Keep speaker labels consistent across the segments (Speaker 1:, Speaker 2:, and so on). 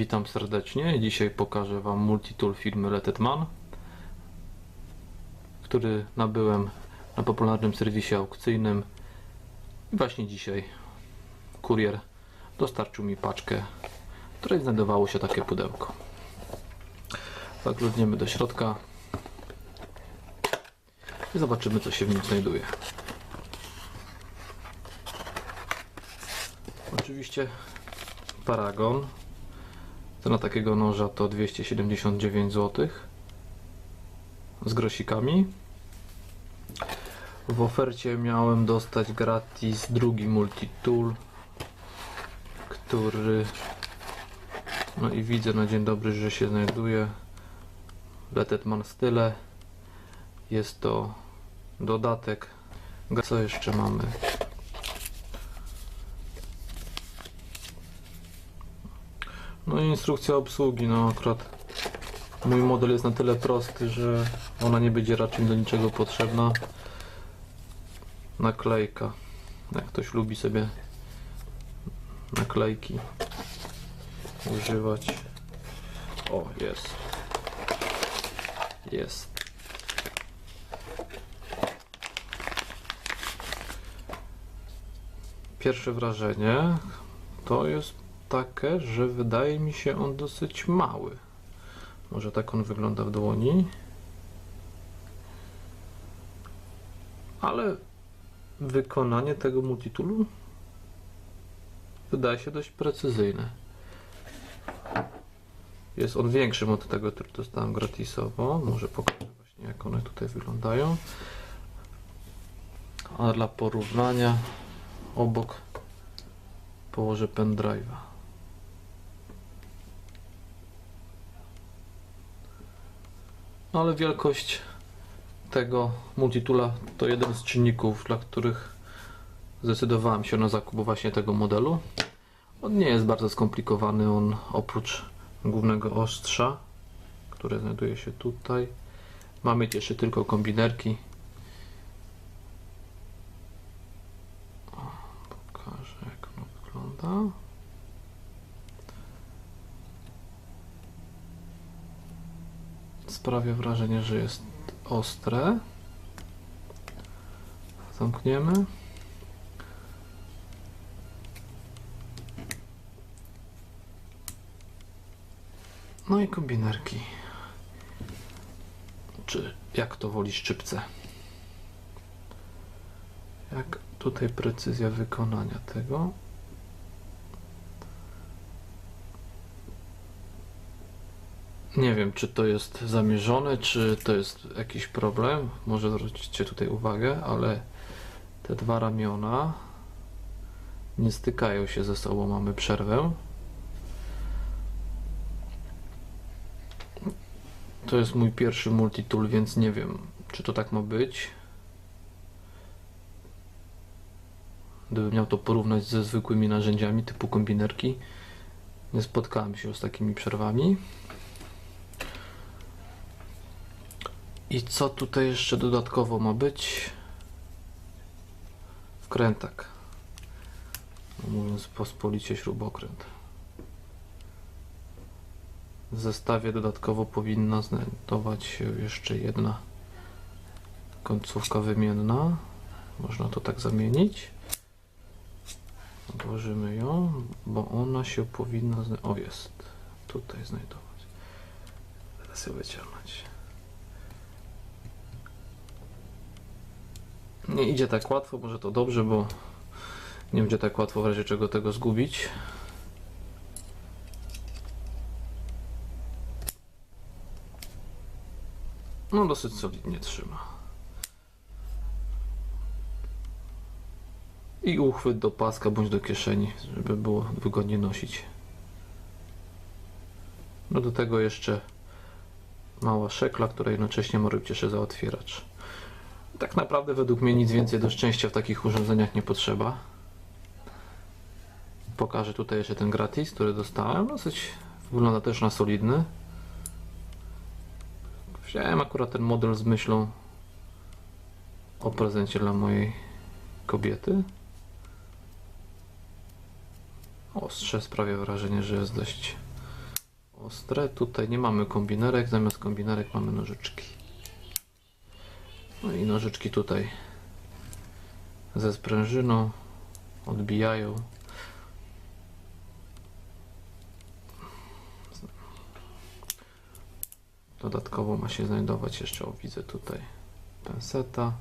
Speaker 1: Witam serdecznie. Dzisiaj pokażę Wam multitool firmy Letetman, który nabyłem na popularnym serwisie aukcyjnym. I właśnie dzisiaj kurier dostarczył mi paczkę, w której znajdowało się takie pudełko. Zaglądniemy do środka i zobaczymy, co się w nim znajduje. Oczywiście paragon Cena takiego noża to 279 zł z grosikami. W ofercie miałem dostać gratis drugi multitool, który no i widzę na dzień dobry, że się znajduje Letetman Style. Jest to dodatek. Co jeszcze mamy? No i instrukcja obsługi, no akurat mój model jest na tyle prosty, że ona nie będzie raczej do niczego potrzebna. Naklejka. Jak ktoś lubi sobie naklejki używać. O, jest. Jest. Pierwsze wrażenie to jest takie, że wydaje mi się on dosyć mały. Może tak on wygląda w dłoni. Ale wykonanie tego multitoolu wydaje się dość precyzyjne. Jest on większym od tego, który dostałem gratisowo. Może pokażę właśnie jak one tutaj wyglądają. A dla porównania obok położę pendrive'a. No ale wielkość tego multitula to jeden z czynników, dla których zdecydowałem się na zakup właśnie tego modelu. On nie jest bardzo skomplikowany, on oprócz głównego ostrza, które znajduje się tutaj, mamy jeszcze tylko kombinerki. Pokażę jak ono wygląda. Sprawia wrażenie, że jest ostre. Zamkniemy. No i kombinerki. Czy jak to woli szczypce. Jak tutaj precyzja wykonania tego. Nie wiem, czy to jest zamierzone, czy to jest jakiś problem. Może zwróćcie tutaj uwagę, ale te dwa ramiona nie stykają się ze sobą. Mamy przerwę. To jest mój pierwszy multitool, więc nie wiem, czy to tak ma być. Gdybym miał to porównać ze zwykłymi narzędziami typu kombinerki, nie spotkałem się z takimi przerwami. I co tutaj jeszcze dodatkowo ma być? Wkrętak. No, Mówiąc pospolicie śrubokręt. W zestawie dodatkowo powinna znajdować się jeszcze jedna końcówka wymienna. Można to tak zamienić. Odłożymy ją, bo ona się powinna. O, jest tutaj znajdować. Teraz ją wyciągnąć. Nie idzie tak łatwo, może to dobrze, bo nie będzie tak łatwo w razie czego tego zgubić. No dosyć solidnie trzyma. I uchwyt do paska bądź do kieszeni, żeby było wygodnie nosić. No do tego jeszcze mała szekla, która jednocześnie być jeszcze za otwieracz. Tak naprawdę według mnie nic więcej do szczęścia w takich urządzeniach nie potrzeba. Pokażę tutaj jeszcze ten gratis, który dostałem. Dosyć wygląda też na solidny. Wziąłem akurat ten model z myślą o prezencie dla mojej kobiety. Ostrze sprawia wrażenie, że jest dość ostre. Tutaj nie mamy kombinerek, zamiast kombinerek mamy nożyczki. No i nożyczki tutaj ze sprężyną odbijają. Dodatkowo ma się znajdować jeszcze, o widzę tutaj penseta.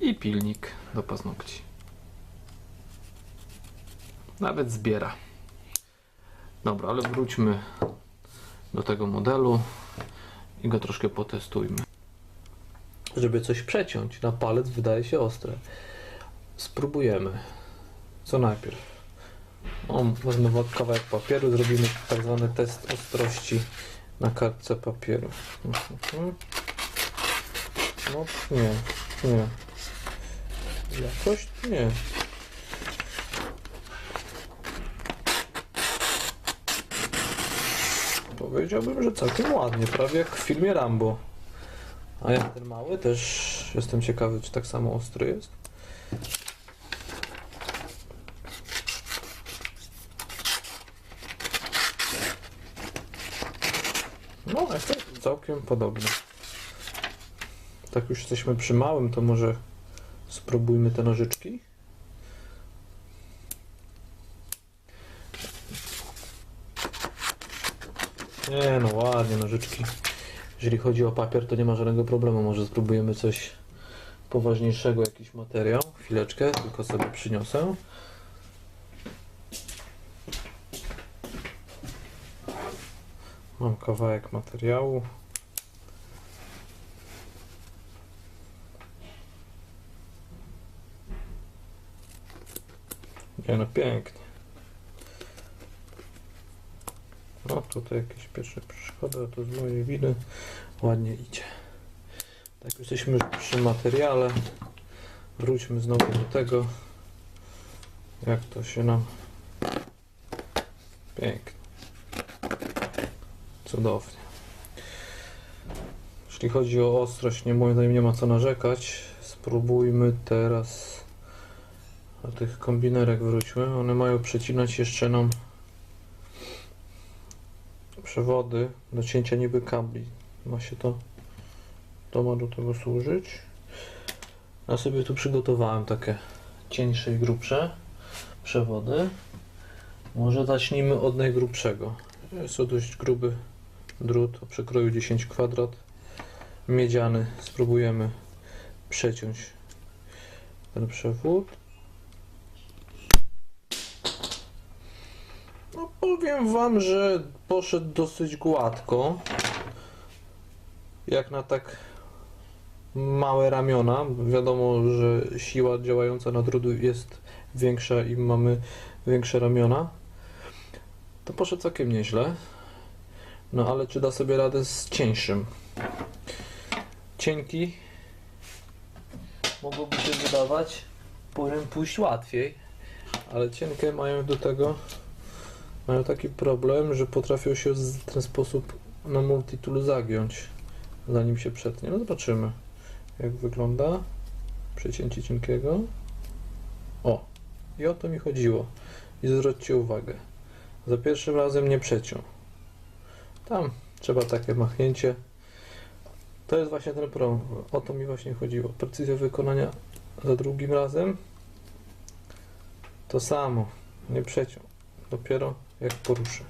Speaker 1: I pilnik do paznokci. Nawet zbiera. Dobra, ale wróćmy do tego modelu i go troszkę potestujmy. Żeby coś przeciąć na palec wydaje się ostre. Spróbujemy. Co najpierw? O, wezmę wa- kawałek papieru, zrobimy tak zwany test ostrości na kartce papieru. Mhm. No nie, nie. Jakoś nie. Powiedziałbym, że całkiem ładnie, prawie jak w filmie Rambo. A jak ten mały też jestem ciekawy, czy tak samo ostry jest. No, efekt całkiem podobny. Tak już jesteśmy przy małym, to może spróbujmy te nożyczki. Nie no, ładnie nożyczki. Jeżeli chodzi o papier, to nie ma żadnego problemu. Może spróbujemy coś poważniejszego, jakiś materiał. Chwileczkę, tylko sobie przyniosę. Mam kawałek materiału. Nie no, pięknie. No tutaj jakieś pierwsze przeszkody, to z mojej winy ładnie idzie. Tak, jesteśmy już przy materiale. Wróćmy znowu do tego, jak to się nam pięknie. Cudownie. Jeśli chodzi o ostrość, nie moim zdaniem nie ma co narzekać. Spróbujmy teraz do tych kombinerek wróćmy. One mają przecinać jeszcze nam przewody do cięcia niby kabli. Ma się to, to ma do tego służyć. Ja sobie tu przygotowałem takie cieńsze i grubsze przewody. Może zacznijmy od najgrubszego. Jest to dość gruby drut o przekroju 10 kwadrat. Miedziany. Spróbujemy przeciąć ten przewód. No powiem wam, że poszedł dosyć gładko. Jak na tak małe ramiona. Wiadomo, że siła działająca na drut jest większa i mamy większe ramiona. To poszedł całkiem nieźle. No ale czy da sobie radę z cieńszym? Cienki mogłoby się wydawać, powinien pójść łatwiej, ale cienkie mają do tego mają taki problem, że potrafią się w ten sposób na multitool zagiąć, zanim się przetnie. No zobaczymy, jak wygląda przecięcie cienkiego. O, i o to mi chodziło. I zwróćcie uwagę, za pierwszym razem nie przeciął. Tam trzeba takie machnięcie. To jest właśnie ten problem. O to mi właśnie chodziło. Precyzja wykonania za drugim razem to samo. Nie przeciął. Dopiero jak poruszę.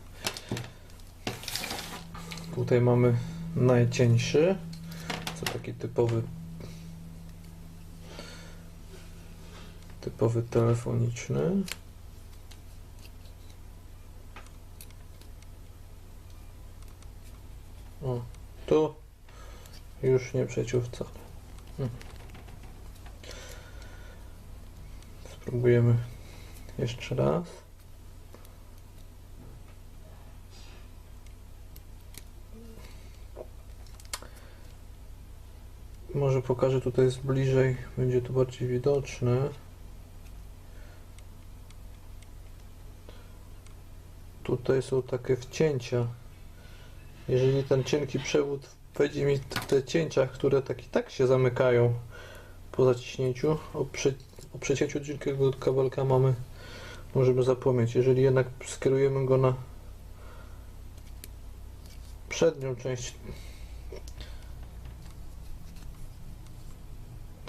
Speaker 1: Tutaj mamy najcieńszy. Co taki typowy typowy telefoniczny. O, tu już nie przeciął wcale. Hmm. Spróbujemy jeszcze raz. Może pokażę tutaj z bliżej, będzie to bardziej widoczne. Tutaj są takie wcięcia. Jeżeli ten cienki przewód wejdzie mi w te cięcia, które tak i tak się zamykają po zaciśnięciu, o, przy, o przecięciu cienkiego kabelka mamy, możemy zapomnieć. Jeżeli jednak skierujemy go na przednią część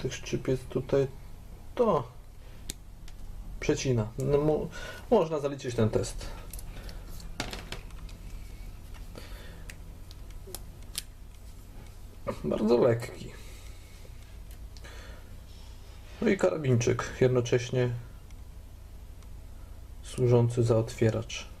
Speaker 1: tych szczypiec tutaj, to przecina. No, mo- można zaliczyć ten test. Bardzo lekki. No i karabinczyk jednocześnie służący za otwieracz.